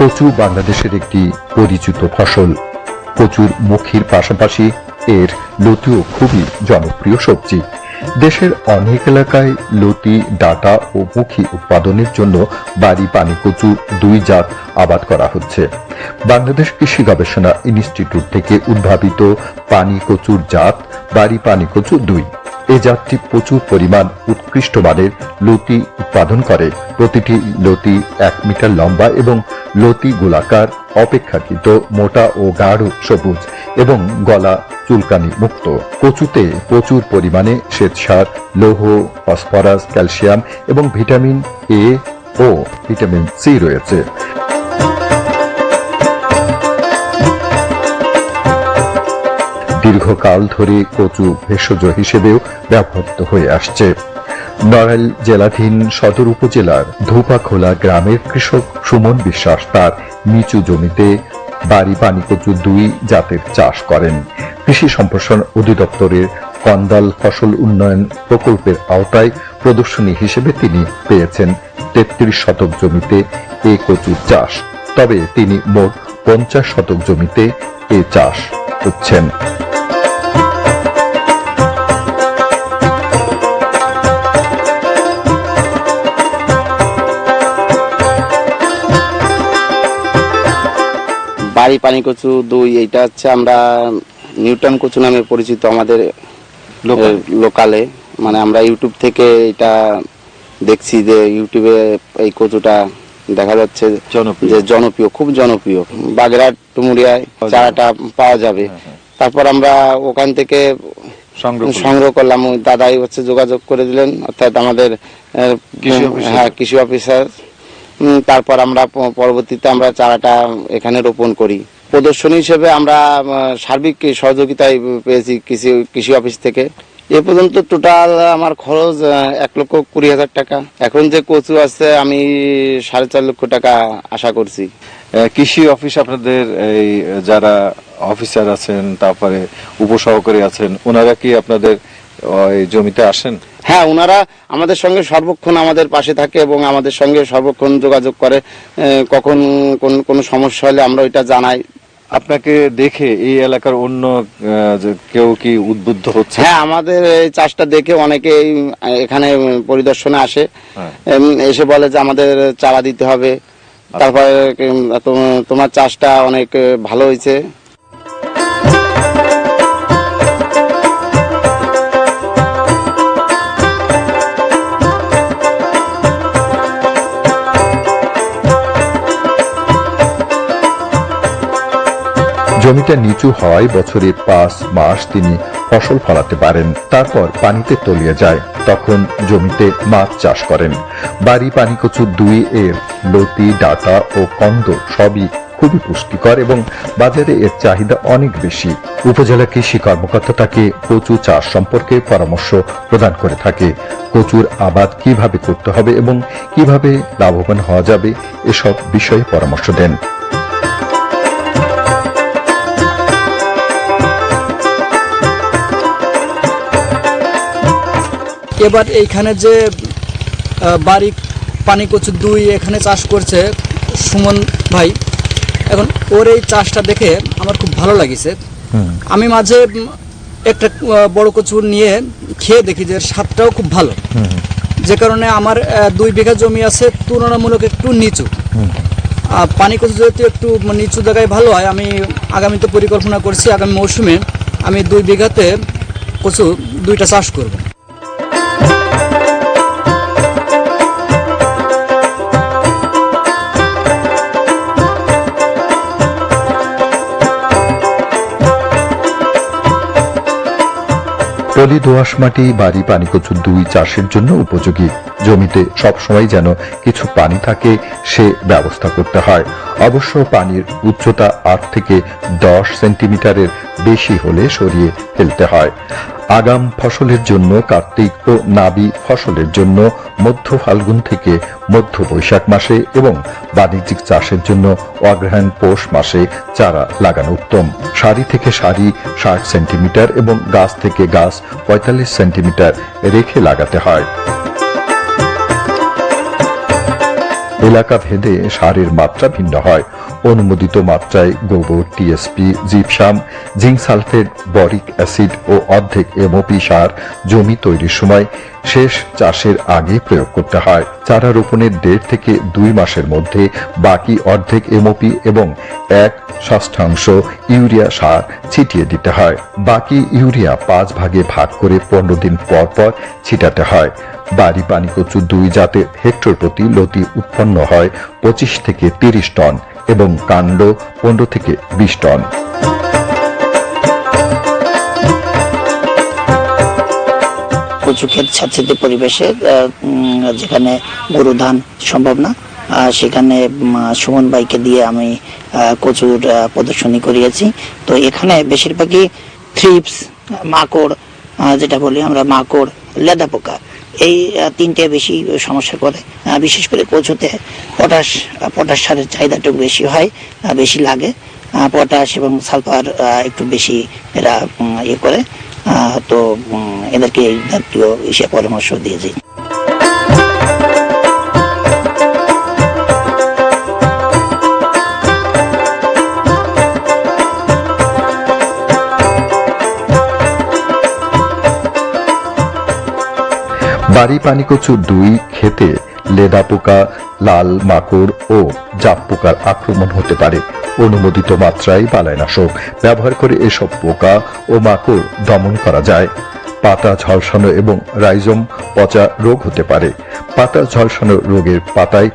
কচু বাংলাদেশের একটি পরিচিত ফসল। প্রচুর মুখির পাশাপাশি এর লতিও খুবই জনপ্রিয় সবজি। দেশের অনেক এলাকায় লতি, ডাটা ও মুখী উৎপাদনের জন্য বাড়ি পানি কচু দুই জাত আবাদ করা হচ্ছে। বাংলাদেশ কৃষি গবেষণা ইনস্টিটিউট থেকে উদ্ভাবিত পানি কচুর জাত, বাড়ি পানি কচু দুই। এই জাতটি প্রচুর পরিমাণ উৎকৃষ্ট মানের লতি উৎপাদন করে। প্রতিটি লতি এক মিটার লম্বা এবং লতি গোলাকার, অপেক্ষাকৃত মোটা ও গাঢ় সবুজ এবং গলা চুলকানি মুক্ত কচুতে প্রচুর পরিমাণে শ্বেতসার, লৌহ, ফসফরাস, ক্যালসিয়াম এবং ভিটামিন এ ও ভিটামিন সি রয়েছে। দীর্ঘকাল ধরে কচু ভেষজ হিসেবেও ব্যবহৃত হয়ে আসছে। নড়াইল জেলাধীন সদর উপজেলার ধূপাখোলা গ্রামের কৃষক সুমন বিশ্বাস তার নিচু জমিতে বাড়ি পানি কচু দুই জাতের চাষ করেন। কৃষি সম্প্রসারণ অধিদপ্তরের কন্দাল ফসল উন্নয়ন প্রকল্পের আওতায় প্রদর্শনী হিসেবে তিনি পেয়েছেন তেত্রিশ শতক জমিতে এ কচুর চাষ। তবে তিনি মোট পঞ্চাশ শতক জমিতে এ চাষ করছেন। বাড়ি পানি কচু দুই এইটা হচ্ছে আমরা নিউটন কচু নামে পরিচিত আমাদের লোকাল। মানে আমরা ইউটিউব থেকে এটা দেখছি যে ইউটিউবে এই কচুটা দেখা যাচ্ছে যে জনপ্রিয় খুব জনপ্রিয়। বাগেরহাট টুমুরিয়ায় চারাটা পাওয়া যাবে। তারপর আমরা ওখান থেকে সংগ্রহ করলাম। ওই দাদাই হচ্ছে যোগাযোগ করে দিলেন। অর্থাৎ আমাদের কৃষি অফিসার। হ্যাঁ কৃষি অফিসার। তারপর আমরা পরবর্তীতে আমরা চারাটা এখানে রোপণ করি। প্রদর্শনী হিসেবে আমরা সার্বিক সহযোগিতায় পেয়েছি কৃষি কৃষি অফিস থেকে। এ পর্যন্ত টোটাল আমার খরচ এক লক্ষ কুড়ি হাজার টাকা। এখন যে কচু আছে, আমি সাড়ে চার লক্ষ টাকা আশা করছি। কৃষি অফিস আপনাদের, এই, যারা অফিসার আছেন, তারপরে উপসহকারী আছেন, ওনারা কি আপনাদের জমিতে আসেন? হ্যাঁ ওনারা আমাদের সঙ্গে সর্বক্ষণ আমাদের পাশে থাকে এবং আমাদের সঙ্গে সর্বক্ষণ যোগাযোগ করে কখন কোন কোনো সমস্যা হলে আমরা ওইটা জানাই। আপনাকে দেখে এই এলাকার অন্য কেউ কি উদ্বুদ্ধ হচ্ছে? হ্যাঁ আমাদের এই চাষটা দেখে অনেকেই এখানে পরিদর্শনে আসে। হ্যাঁ। এসে বলে যে আমাদের চারা দিতে হবে। তারপরে উম, তোমার চাষটা অনেক ভালো হয়েছে। জমিটা নিচু হওয়ায় বছরে পাঁচ মাস তিনি ফসল ফলাতে পারেন, তারপর পানিতে তলিয়ে যায়। তখন জমিতে মাছ চাষ করেন। বাড়ি, পানিকচু দুই এর লতি, ডাটা ও কন্দ সবই খুবই পুষ্টিকর এবং বাজারে এর চাহিদা অনেক বেশি। উপজেলা কৃষি কর্মকর্তা তাকে কচু চাষ সম্পর্কে পরামর্শ প্রদান করে থাকে। কচুর আবাদ কীভাবে করতে হবে এবং কীভাবে লাভবান হওয়া যাবে, এসব বিষয়ে পরামর্শ দেন। এবার এইখানে যে বাড়ি পানি কচু দুই এখানে চাষ করছে সুমন ভাই এখন ওর এই চাষটা দেখে আমার খুব ভালো লাগিছে। আমি মাঝে একটা বড় কচু নিয়ে খেয়ে দেখি যে স্বাদটাও খুব ভালো। যে কারণে আমার দুই বিঘা জমি আছে তুলনামূলক একটু নিচু। আর পানি কচু যেহেতু একটু নিচু জায়গায় ভালো হয় আমি আগামীতে পরিকল্পনা করছি আগামী মৌসুমে আমি দুই বিঘাতে কচু দুইটা চাষ করব। পলি দোয়াশ মাটি, বাড়ি পানিকচু দুই চাষের জন্য উপযোগী। জমিতে সবসময় যেন কিছু পানি থাকে, সে ব্যবস্থা করতে হয়। অবশ্য পানির উচ্চতা আট থেকে দশ সেন্টিমিটারের বেশি হলে সরিয়ে ফেলতে হয়। আগাম ফসলের জন্য কার্তিক ও নাবি ফসলের জন্য মধ্য ফাল্গুন থেকে মধ্য বৈশাখ মাসে এবং বাণিজ্যিক চাষের জন্য অগ্রহায়ণ পৌষ মাসে চারা লাগানো উত্তম। সারি থেকে সারি ষাট সেন্টিমিটার এবং গাছ থেকে গাছ পঁয়তাল্লিশ সেন্টিমিটার রেখে লাগাতে হয়। এলাকা ভেদে সারের মাত্রা ভিন্ন হয়। অনুমোদিত মাত্রায় গোবর, TSP, gypsum, zinc sulphate, boric acid ও অর্ধেক এমওপি সার জমি তৈরির সময় শেষ চাষের আগে প্রয়োগ করতে হয়। চারা রোপণের দেড় থেকে দুই মাসের মধ্যে বাকি অর্ধেক এমওপি এবং এক ষষ্ঠাংশ ইউরিয়া সার ছিটিয়ে দিতে হয়। বাকি ইউরিয়া পাঁচ ভাগে ভাগ করে পনেরো দিন পর পর ছিটাতে হয়। বাড়ি পানি কচু দুই জাতের হেক্টর প্রতি লতি উৎপন্ন হয় পঁচিশ থেকে তিরিশ টন এবং কাণ্ড পনেরো থেকে বিশ টন। কচু ক্ষেত স্যাঁতস্যাঁতে পরিবেশে যেখানে গরু ধান সম্ভব না সেখানে সুমন ভাইকে দিয়ে আমি কচুর প্রদর্শনী করিয়েছি। তো এখানে বেশিরভাগই থ্রিপস মাকড় যেটা বলি আমরা, মাকড়, লেদা পোকা। এই তিনটে বেশি সমস্যা করে বিশেষ করে কচুতে পটাশ পটাশ সারের চাহিদাটুকু বেশি হয় বেশি লাগে। পটাশ এবং সালফার একটু বেশি এরা ইয়ে করে। তো এদেরকে এই জাতীয় ইসে পরামর্শ দিয়েছি বাড়ি পানিকচু দুই খেতে লেদা পোকা, লাল মাকড় ও জাপ পোকার আক্রমণ হতে পারে। অনুমোদিত মাত্রায় বালাইনাশক। ব্যবহার করে এসব পোকা ও মাকড় দমন করা যায়। পাতা ঝলসানো এবং রাইজম পচা রোগ হতে পারে। পাতা ঝলসানো রোগের পাতায়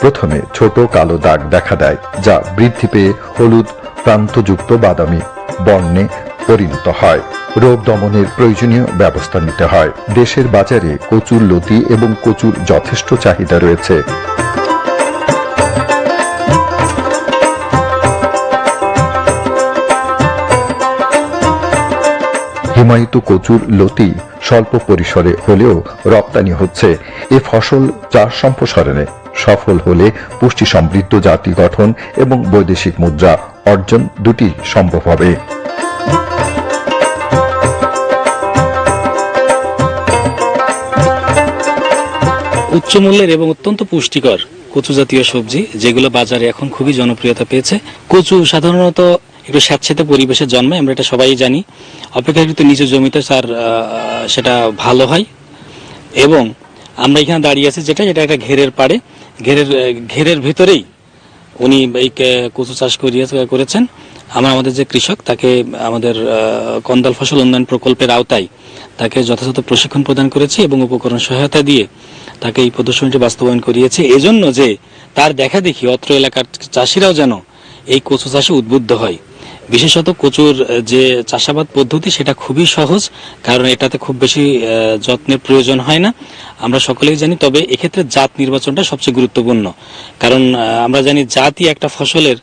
প্রথমে ছোট কালো দাগ দেখা দেয়, যা বৃদ্ধি পেয়ে হলুদ প্রান্তযুক্ত বাদামি বর্ণে পরিণত হয়। রোগ দমনের প্রয়োজনীয় ব্যবস্থা নিতে হয়। দেশের বাজারে কচুর লতি এবং কচুর যথেষ্ট চাহিদা রয়েছে। হিমায়িত কচুর লতি স্বল্প পরিসরে হলেও রপ্তানি হচ্ছে। এ ফসল চাষ সম্প্রসারণে সফল হলে পুষ্টি সমৃদ্ধ জাতি গঠন এবং বৈদেশিক মুদ্রা অর্জন দুটি সম্ভব হবে। উচ্চ মূল্যের এবং অত্যন্ত পুষ্টিকর কচু জাতীয় সবজি, যেগুলো বাজারে এখন খুবই জনপ্রিয়তা পেয়েছে। কচু সাধারণত একটু স্যাঁতস্যাঁতে পরিবেশে জন্মায়, আমরা এটা সবাই জানি। অপেক্ষাকৃত নিজ জমিতে তার সেটা ভালো হয়। এবং আমরা এখানে দাঁড়িয়ে আছি যেটা এটা একটা ঘেরের পাড়ে। ঘেরের ঘেরের ভিতরেই উনি এই কচু চাষ করিয়ে, করেছেন। আমরা আমাদের যে কৃষক, তাকে আমাদের কন্দল ফসল উন্নয়ন প্রকল্পের আওতায় তাকে যথাযথ প্রশিক্ষণ প্রদান করেছি এবং উপকরণ সহায়তা দিয়ে তাকে এই প্রদর্শনীটি বাস্তবায়ন করিয়েছে। এজন্য যে তার দেখা দেখি অত্র এলাকার চাষিরাও যেন এই কচু চাষে উদ্বুদ্ধ হয়। বিশেষত কচুর যে চাষাবাদ পদ্ধতি, সেটা খুবই সহজ, কারণ এটাতে খুব বেশি যত্নের প্রয়োজন হয় না। আমরা সকলেই জানি, তবে এক্ষেত্রে জাত নির্বাচনটা সবচেয়ে গুরুত্বপূর্ণ। কারণ আমরা জানি জাতই একটা ফসলের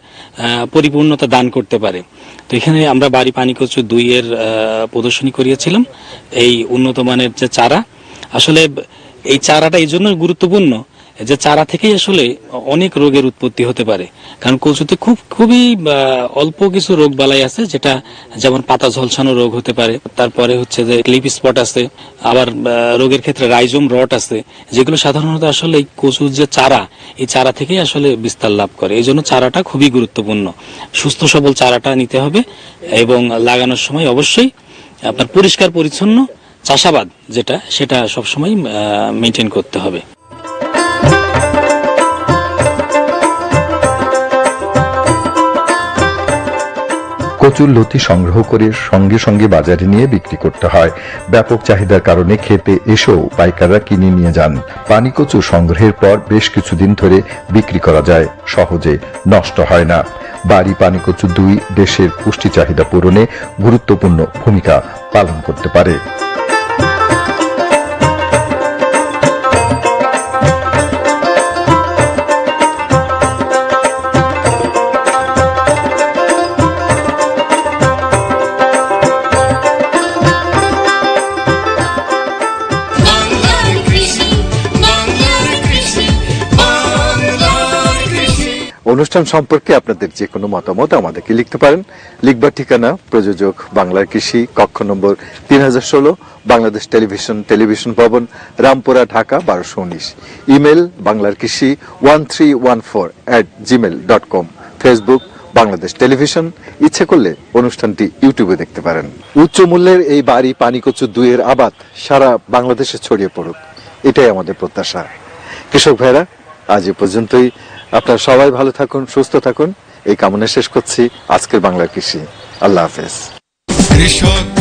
পরিপূর্ণতা দান করতে পারে। তো এখানে আমরা বাড়ি পানি কচু দুই এর প্রদর্শনী করিয়েছিলাম, এই উন্নত মানের যে চারা। আসলে এই চারাটা এই জন্য গুরুত্বপূর্ণ যে চারা থেকেই আসলে অনেক রোগের উৎপত্তি হতে পারে। কারণ কচুতে খুব, খুবই অল্প কিছু রোগ বালাই আছে, যেটা যেমন পাতা ঝলসানো রোগ হতে পারে, তারপরে হচ্ছে যে ক্লিপ স্পট আছে, আবার রোগের ক্ষেত্রে রাইজোম রট আছে, যেগুলো সাধারণত আসলে এই কচুর যে চারা, এই চারা থেকেই আসলে বিস্তার লাভ করে। এই জন্য চারাটা খুবই গুরুত্বপূর্ণ। সুস্থ সবল চারাটা নিতে হবে এবং লাগানোর সময় অবশ্যই আপনার পরিষ্কার, পরিচ্ছন্ন চাষাবাদ যেটা, সেটা সবসময় মেনটেন করতে হবে। কচুর লতি সংগ্রহ করে সঙ্গে সঙ্গে বাজারে নিয়ে বিক্রি করতে হয়। ব্যাপক চাহিদার কারণে খেতে এসেও পাইকাররা কিনে নিয়ে যান। পানি কচু সংগ্রহের পর বেশ কিছুদিন ধরে বিক্রি করা যায়। সহজে নষ্ট হয় না। বাড়ি পানি কচু দুই দেশের পুষ্টি চাহিদা পূরণে গুরুত্বপূর্ণ ভূমিকা পালন করতে পারে। অনুষ্ঠান সম্পর্কে আপনাদের যে কোনো মতামত আমাদেরকে লিখতে পারেন। লিখবার ঠিকানা প্রযোজক বাংলার কৃষি, কক্ষ নম্বর তিন হাজার ষোলো, বাংলাদেশ টেলিভিশন টেলিভিশন ভবন, রামপুরা, ঢাকা, বারোশো উনিশ। ইমেল বাংলার কৃষি one three one four at Gmail dot com Facebook Bangladesh television. ইচ্ছে করলে অনুষ্ঠানটি ইউটিউবে দেখতে পারেন। উচ্চ মূল্যের এই বাড়ি পানিকচু দুইয়ের আবাদ সারা বাংলাদেশে ছড়িয়ে পড়ুক। এটাই আমাদের প্রত্যাশা। কৃষক ভাইরা আজ এ পর্যন্তই। আপনারা সবাই ভালো থাকুন, সুস্থ থাকুন। এই কামনা শেষ করছি। আজকের বাংলা কৃষি। আল্লাহ হাফেজ। কৃষক